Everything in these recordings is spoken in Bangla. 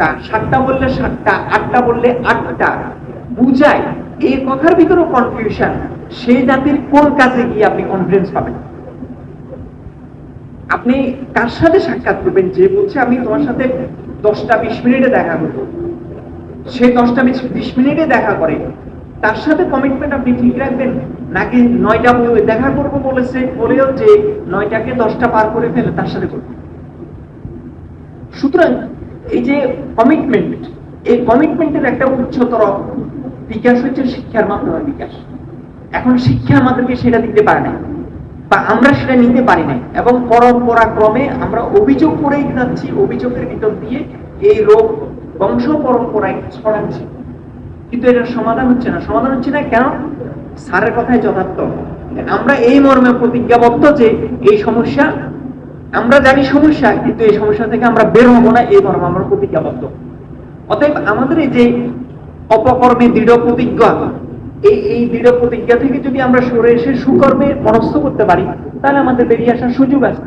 সাতটা সাতটা বললে সাতটা, আটটা বললে আটটা। বুঝায় এই কথার ভিতরেও কনফিউশন সেই জাতির কোন কাজে গিয়ে আপনি কনফিডেন্স পাবেন? আপনি কার সাথে সাক্ষাৎ করবেন? যে বলছে, আমি তোমার সাথে দশটা বিশ মিনিটে দেখা করব। সে দশটা বিশ মিনিটে দেখা করে। তার সাথে কমিটমেন্ট আপনি ঠিক রাখবেন? নাকি নয়টা দেখা করব বলেছে? বলেও যে নয়টাকে দশটা পার করে ফেলে তার সাথে করবে। সুতরাং এই যে কমিটমেন্ট এই কমিটমেন্টের একটা উচ্চতর বিকাশ হচ্ছে শিক্ষার মাধ্যমে বিকাশ। এখন শিক্ষা আমাদেরকে সেটা দিতে পারে না, বা আমরা সেটা নিতে পারি না, এবং পরম্পরা ক্রমে আমরা অভিযোগ করেই যাচ্ছি অভিযোগের ভিতর দিয়ে এই রোগ বংশ পরম্পরায় ছড়াচ্ছে কিন্তু এটার সমাধান হচ্ছে না। সমাধান হচ্ছে না কেন? স্যারের কথায় যথার্থ। আমরা এই মর্মে প্রতিজ্ঞাবদ্ধ যে এই সমস্যা আমরা জানি সমস্যা, কিন্তু এই সমস্যা থেকে আমরা বের হব না, এই মর্মে আমরা প্রতিজ্ঞাবদ্ধ। অতএব আমাদের এই যে অপকর্মে দৃঢ় প্রতিজ্ঞা, এই এই দৃঢ় প্রতিজ্ঞা থেকে যদি আমরা সরে এসে সুকর্মে মনস্থ করতে পারি, তাহলে আমাদের বেরিয়ে আসার সুযোগ আছে।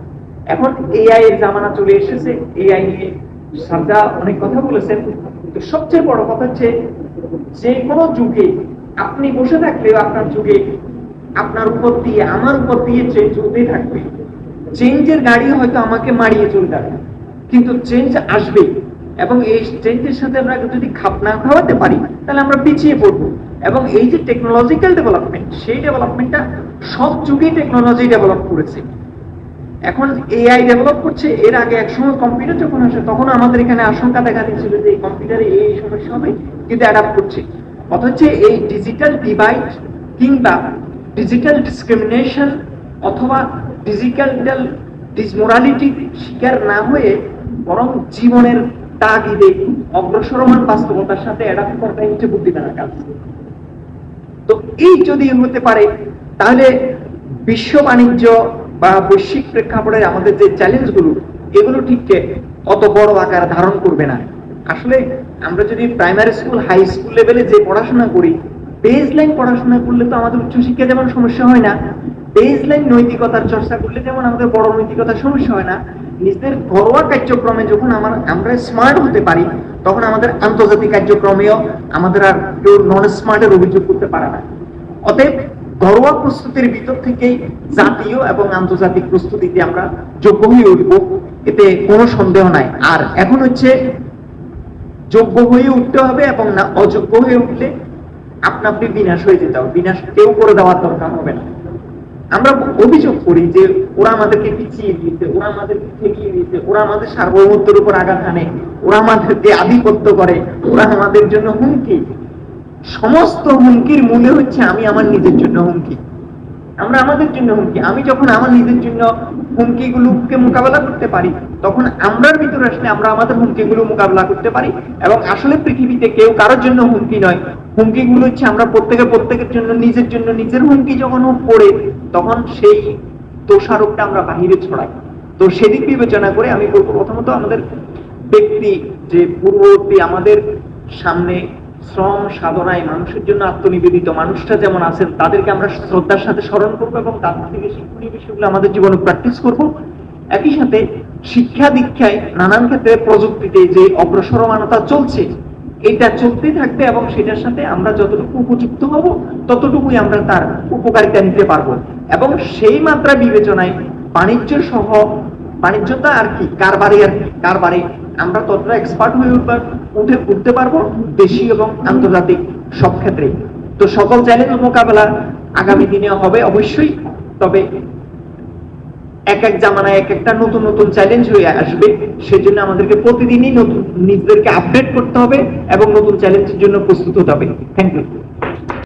এখন এআই এর জামানা চলে এসেছে এআই নিয়ে সারদা অনেক কথা বলেছেন তো সবচেয়ে বড় কথা হচ্ছে, যে কোনো যুগে আপনি বসে থাকলেও আপনার যুগে আপনার উপর দিয়ে, আমার উপর দিয়ে চলতেই থাকবে। চেঞ্জের গাড়ি হয়তো আমাকে মারিয়ে চলতে হবে কিন্তু চেঞ্জ আসবেই এবং এই চেঞ্জের সাথে আমরা যদি খাপ না খাওয়াতে পারি, তাহলে আমরা পিছিয়ে পড়ব। এবং এই যে টেকনোলজিক্যাল ডেভেলপমেন্ট সেই ডেভেলপমেন্টটা সব যুগেই টেকনোলজি ডেভেলপ করেছে। এখন এআই ডেভেলপ করছে, এর আগে একসময় কম্পিউটার যখন আসে, তখন আমাদের এখানে আশঙ্কা দেখা দিচ্ছিল যে এই কম্পিউটারে এই এই সমস্যা হবে কিন্তু অ্যাডাপ্ট করছে। অথচ এই ডিজিটাল ডিভাইড কিংবা ডিজিটাল ডিসক্রিমিনেশন অথবা ডিজিটাল ডিসমোরালিটি শিকার না হয়ে বরং জীবনের তাগিদে অগ্রসরমান বাস্তবতার সাথে অ্যাডাপ্ট করাটাই হচ্ছে বুদ্ধিমানের কাজ। তো এই যদি হতে পারে, তাহলে বিশ্ব বাণিজ্য বা বৈশ্বিক প্রেক্ষাপটে আমাদের যে চ্যালেঞ্জগুলো এগুলো ঠিককে অত বড় আকার ধারণ করবে না? আসলে আমরা যদি প্রাইমারি স্কুল হাই স্কুল লেভেলে যে পড়াশোনা করি বেজ লাইন পড়াশোনা করলে তো আমাদের উচ্চশিক্ষা যেমন সমস্যা হয় না। বেজ লাইন নৈতিকতার চর্চা করলে যেমন আমাদের বড় নৈতিকতার সমস্যা হয় না, নিজেদের ঘরোয়া কার্যক্রমে যখন আমার আমরা স্মার্ট হতে পারি, তখন আমাদের আন্তর্জাতিক কার্যক্রমেও আমাদের আর কেউ নন স্মার্টের অভিযোগ করতে পারে না। অতএব ঘরোয়া প্রস্তুতির ভিতর থেকেই জাতীয় এবং আন্তর্জাতিক প্রস্তুতিতে আমরা যোগ্য হয়ে উঠব, এতে কোনো সন্দেহ নাই। আর এখন হচ্ছে যোগ্য হয়ে উঠতে হবে এবং না অযোগ্য হয়ে উঠলে আপনা আপনি বিনাশ হয়ে যেতে হবে। বিনাশ কেউ করে দেওয়ার দরকার হবে না। আমরা অভিযোগ করি যে ওরা আমাদেরকে পিছিয়ে দিয়েছে, ওরা আমাদেরকে ঠেকিয়ে দিয়েছে, ওরা আমাদের সার্বভৌমত্বের উপর আঘাত হানে, ওরা আমাদেরকে আধিপত্য করে, ওরা আমাদের জন্য হুমকি। সমস্ত হুমকির মূলে হচ্ছে আমি আমার নিজের জন্য হুমকি। আমরা আমাদের জন্য হুমকি। আমি যখন আমার নিজের জন্য হুমকিগুলোকে মোকাবেলা করতে পারি, তখন আমরার ভিতরে আসলে আমরা আমাদের হুমকিগুলো মোকাবেলা করতে পারি এবং আসলে পৃথিবীতে কেউ কারোর জন্য হুমকি নয়। হুমকিগুলো হচ্ছে আমরা প্রত্যেকে প্রত্যেকের জন্য, নিজের জন্য, নিজের হুমকি যখন পড়ে, তখন সেই দোষারোপটা আমরা বাহিরে ছড়াই। তো সেদিক বিবেচনা করে আমি বলব, প্রথমত আমাদের ব্যক্তি, যে পূর্ববর্তী আমাদের সামনে শ্রম সাধনায় মানুষের জন্য আত্মনিবেদিত মানুষটা যেমন আছেন, তাদেরকে আমরা শ্রদ্ধার সাথে স্মরণ করব এবং তাদের থেকে শিক্ষণীয় বিষয়গুলো আমাদের জীবনে প্র্যাকটিস করব। একই সাথে শিক্ষা দীক্ষায় নানান ক্ষেত্রে প্রযুক্তিতে যে অগ্রসরমানতা চলছে এটা চলতে থাকবে এবং সেটার সাথে আমরা যতটুকু উপযুক্ত হব, ততটুকুই আমরা তার উপকারিতা নিতে পারব। এবং সেই মাত্রা বিবেচনায় বাণিজ্য সহ বাণিজ্যটা আর কি, কারবারে আর কি, কারবারে। আমরা ততটা এক্সপার্ট হয়ে উঠবার, উঠে উঠতে পারব দেশি এবং আন্তর্জাতিক সব ক্ষেত্রে তো সকল চ্যালেঞ্জ মোকাবেলা আগামী দিনে হবে অবশ্যই, তবে এক এক জামানায় এক একটা নতুন নতুন চ্যালেঞ্জ হয়ে আসবে। সেজন্য আমাদেরকে প্রতিদিনই নতুন নিজেদেরকে আপডেট করতে হবে এবং নতুন চ্যালেঞ্জের জন্য প্রস্তুত হতে হবে। Thank you